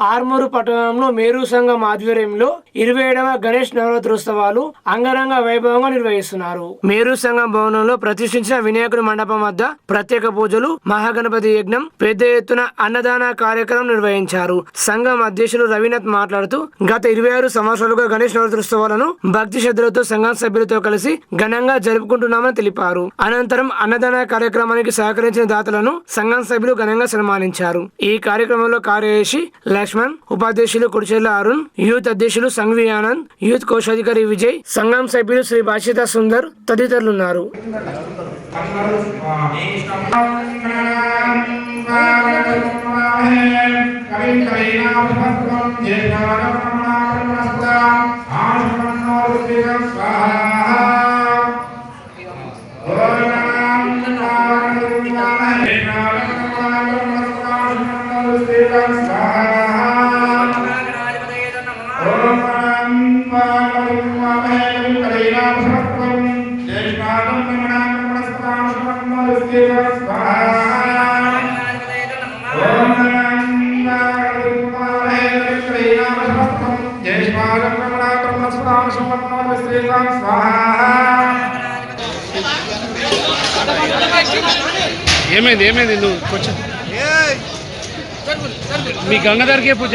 ఆర్మూరు పట్టణంలో మేరు సంఘం ఆధ్వర్యంలో ఇరవై ఏడవ గణేష్ నవరాత్రోత్సవాలు అంగరంగ వైభవంగా నిర్వహిస్తున్నారు. మేరు సంఘం భవనంలో ప్రతిష్ఠించిన వినాయకుడి మండపం వద్ద ప్రత్యేక పూజలు మహాగణపతి యజ్ఞం పెద్ద ఎత్తున అన్నదాన కార్యక్రమం నిర్వహించారు. సంఘం అధ్యక్షులు రవీనాథ్ మాట్లాడుతూ గత ఇరవై ఆరు సంవత్సరాలుగా గణేష్ నవరాత్రోత్సవాలను భక్తి శ్రద్ధలతో సంఘం సభ్యులతో కలిసి ఘనంగా జరుపుకుంటున్నామని తెలిపారు. అనంతరం అన్నదాన కార్యక్రమానికి సహకరించిన దాతలను సంఘం సభ్యులు ఘనంగా సన్మానించారు. ఈ కార్యక్రమంలో కార్యదర్శి లక్ష్మణ్ ఉపాధ్యక్షులు కుడిచేల అరుణ్ యూత్ అధ్యక్షులు సంఘవి ఆనంద్ యూత్ కోశాధికారి విజయ్ సంఘం సభ్యులు శ్రీ భాషిత సుందర్ తదితరులున్నారు. ఏమైంది ఏమైంది నువ్వు? కొంచెం. మీ గంగాధర్కి పూజ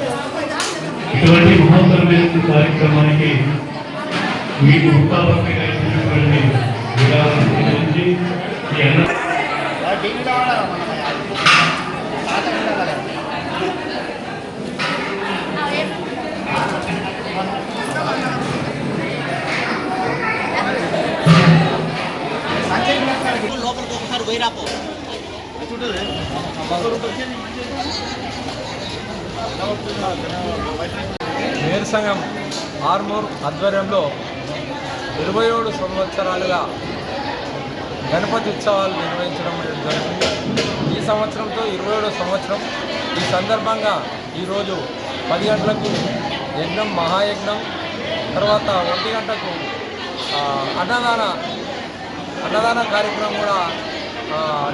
లక్ష్మీకుమార్లో విగ్రహం చేశారు. ఇటువంటి మహోత్తరమైన కార్యక్రమానికి మీకు ముఖాపక్తిగా ఇచ్చినటువంటి విరాళం గురించి ఈ అన్న మేరు సంఘం ఆర్మూర్ ఆధ్వర్యంలో ఇరవై ఏడు సంవత్సరాలుగా గణపతి ఉత్సవాలు నిర్వహించడం అనేది జరుగుతుంది ఈ సంవత్సరంతో ఇరవై ఏడో సంవత్సరం. ఈ సందర్భంగా ఈరోజు పది గంటలకు యజ్ఞం మహాయజ్ఞం తర్వాత ఒంటి గంటకు అన్నదాన అన్నదాన కార్యక్రమం కూడా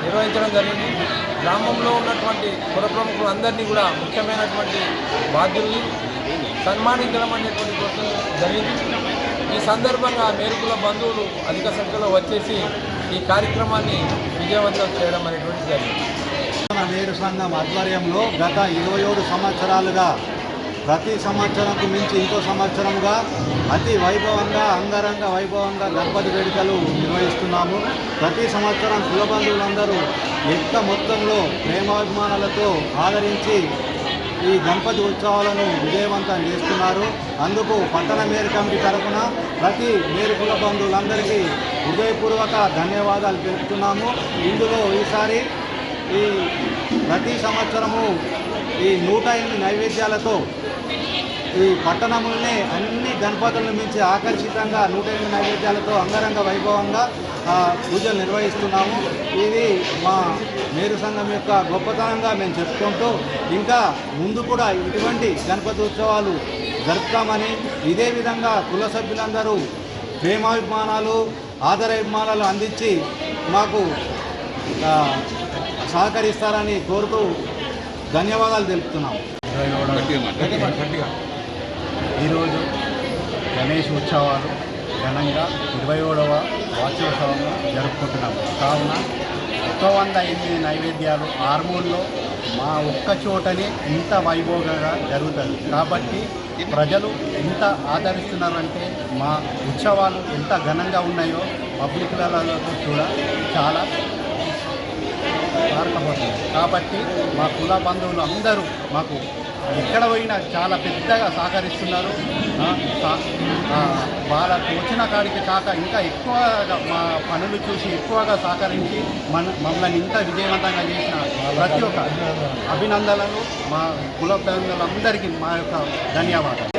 నిర్వహించడం జరిగింది. గ్రామంలో ఉన్నటువంటి కుల ప్రముఖులు అందరినీ కూడా ముఖ్యమైనటువంటి బాధ్యుల్ని సన్మానించడం అనేటువంటి కోసం జరిగింది. ఈ సందర్భంగా మేరుకుల బంధువులు అధిక సంఖ్యలో వచ్చేసి ఈ కార్యక్రమాన్ని విజయవంతం చేయడం అనేటువంటి జరిగింది. మన నేరు సంఘం ఆధ్వర్యంలో గత ఇరవై ఏడు సంవత్సరాలుగా ప్రతి సంవత్సరంకు మించి ఇంకో సంవత్సరంగా అతి వైభవంగా అంగరంగ వైభవంగా గణపతి వేడుకలు నిర్వహిస్తున్నాము. ప్రతి సంవత్సరం కులబంధువులందరూ ఎక్కువ మొత్తంలో ప్రేమాభిమానాలతో ఆదరించి ఈ గణపతి ఉత్సవాలను విజయవంతం చేస్తున్నారు. అందుకు పట్టణ మేరు కమిటీ తరఫున ప్రతి మేరు కుల బంధువులందరికీ హృదయపూర్వక ధన్యవాదాలు తెలుపుతున్నాము. ఇందులో ఈసారి ఈ ప్రతి సంవత్సరము ఈ నూట ఎనిమిది నైవేద్యాలతో ఈ పట్టణముల్ని అన్ని గణపతులను మించి ఆకర్షితంగా నూట ఎనిమిది నైవేద్యాలతో అంగరంగ వైభవంగా పూజలు నిర్వహిస్తున్నాము. ఇది మా మేరు సంఘం యొక్క గొప్పతనంగా మేము చెప్పుకుంటూ ఇంకా ముందు కూడా ఇటువంటి గణపతి ఉత్సవాలు జరుపుతామని ఇదే విధంగా కుల సభ్యులందరూ ప్రేమాభిమానాలు ఆదరాభిమానాలు అందించి మాకు సహకరిస్తారని కోరుతూ ధన్యవాదాలు తెలుపుతున్నాము. ఈరోజు గణేష్ ఉత్సవాలు ఘనంగా ఇరవై ఏడవ వార్షికోత్సవం జరుపుకుంటున్నాము కావున ఒక వంద ఎనిమిది నైవేద్యాలు ఆర్మూర్లో మా ఒక్క చోటనే ఇంత వైభోగంగా జరుగుతుంది. కాబట్టి ప్రజలు ఎంత ఆదరిస్తున్నారంటే మా ఉత్సవాలు ఎంత ఘనంగా ఉన్నాయో పబ్లిక్లలో కూడా చాలా పారకపోతుంది కాబట్టి మా కుల బంధువులు అందరూ మాకు ఎక్కడ పోయినా చాలా పెద్దగా సహకరిస్తున్నారు. వాళ్ళకు వచ్చిన కాడికి కాక ఇంకా ఎక్కువగా మా పనులు చూసి ఎక్కువగా సహకరించి మన మమ్మల్ని ఇంత విజయవంతంగా చేసిన ప్రతి ఒక్క అభినందనలు మా కుల బంధువులందరికీ మా యొక్క ధన్యవాదాలు.